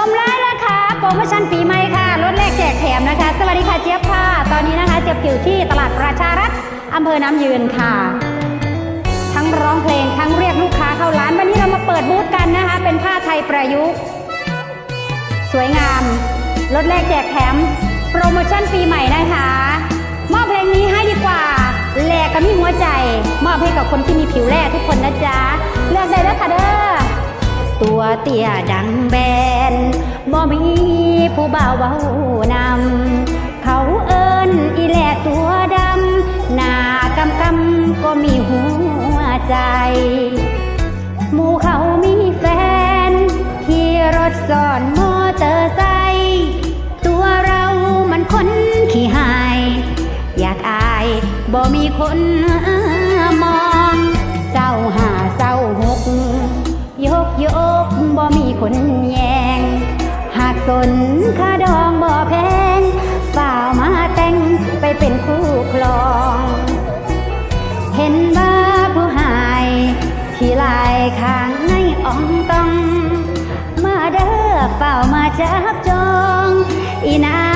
ชมได้นะคะโปรโมชั่นปีใหม่ค่ะลดแลกแจกแถมนะคะ สวัสดีค่ะเจี๊ยบค่ะ ตอนนี้นะคะเจี๊ยบอยู่ที่ตลาดประชารัฐอำเภอน้ำยืนค่ะ ทั้งร้องเพลงทั้งเรียกลูกค้าเข้าร้าน วันนี้เรามาเปิดบูธกันนะคะ เป็นผ้าไทยประยุกต์ สวยงามลดแลกแจกแถมโปรโมชั่นปีใหม่นะคะมอบเพลงนี้ให้ดีกว่าแหลกกับมีหัวใจ มอบให้กับคนที่มีผิวแร่ทุกคนนะจ๊ะเลือกได้แล้วค่ะเด้อ ตัวเตี้ยดังแบนบ่มีผู้บ่าวเว้านำเขาเอิ้นอีแหลตัวดำหน้ากำกำก็มีหัวใจ หมู่เขามีแฟน ขี่รถซ้อนมอเตอร์ไซค์ตัวเรามันคนขี้หาย อยากอายบ่มีคน คนแยง หากสนค่าดองบ่แพงฝ่ามาแต่งไปเป็นคู่ครอง เห็นว่าผู้หายที่ลายข้างในอ่องต้อง มาเด้อเฝ้ามาจับจอง อีนา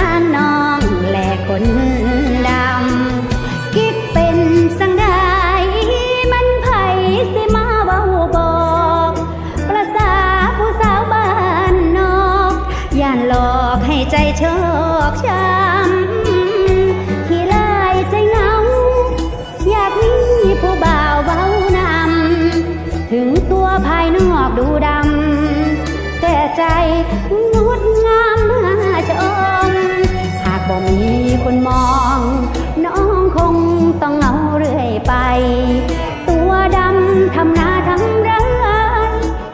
ภายนอกดูดำ แต่ใจงดงามน่าชม หากบ่มีคนมอง น้องคงต้องเอาเรื่อยไป ตัวดำทำนาทำไร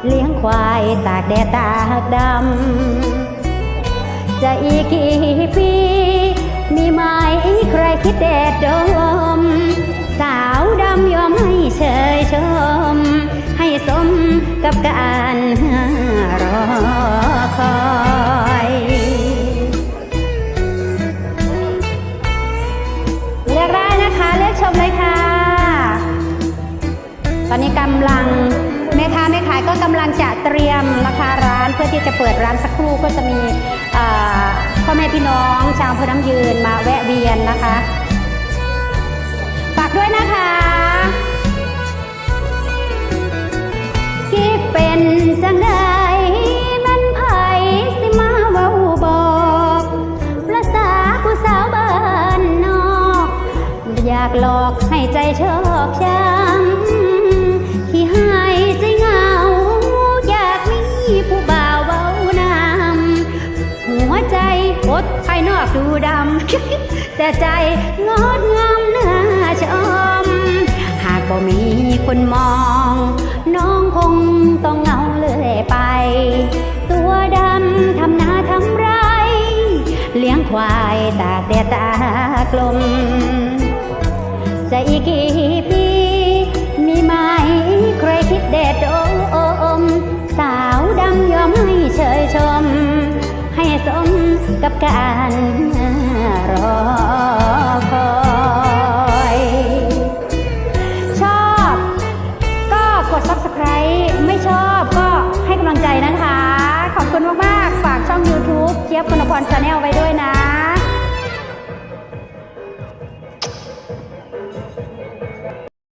เลี้ยงควายตากแดดตากดำ จะอีกกี่ปี มีไหมใครคิดแดดดม กับการรอคอยเลือกได้นะคะเลือกชมเลยค่ะ ตอนนี้กำลังแม่ค้าแม่ขายก็กำลังจะเตรียมราคาร้านเพื่อที่จะเปิดร้านสักครู่ก็จะมีพ่อแม่พี่น้องชาวอำเภอน้ำยืนมาแวะเวียนนะคะ ฝากด้วยนะคะากหลอกให้ใจชอกช้ำที่หายใจเหงา อยากมีผู้บ่าวเว้านำหัวใจอดภายนอกดูดำ แต่ใจงดงามน่าชม หากบ่มีคนมอง น้องคงต้องเหงาเลื่อยไป ตัวดำทำนาทำไร เลี้ยงควายตากแดดตากลม จะอีกกี่ปี มีไหมใครคิดเด็ดโอม สาวดำยอมให้เชยชม ให้สมกับการรอคอยชอบก็กด subscribe ไม่ชอบก็ให้กำลังใจนะคะ ขอบคุณมาก ๆ ฝากช่อง YouTube เจี๊ยบคุณพรชาแนลไว้ด้วยนะ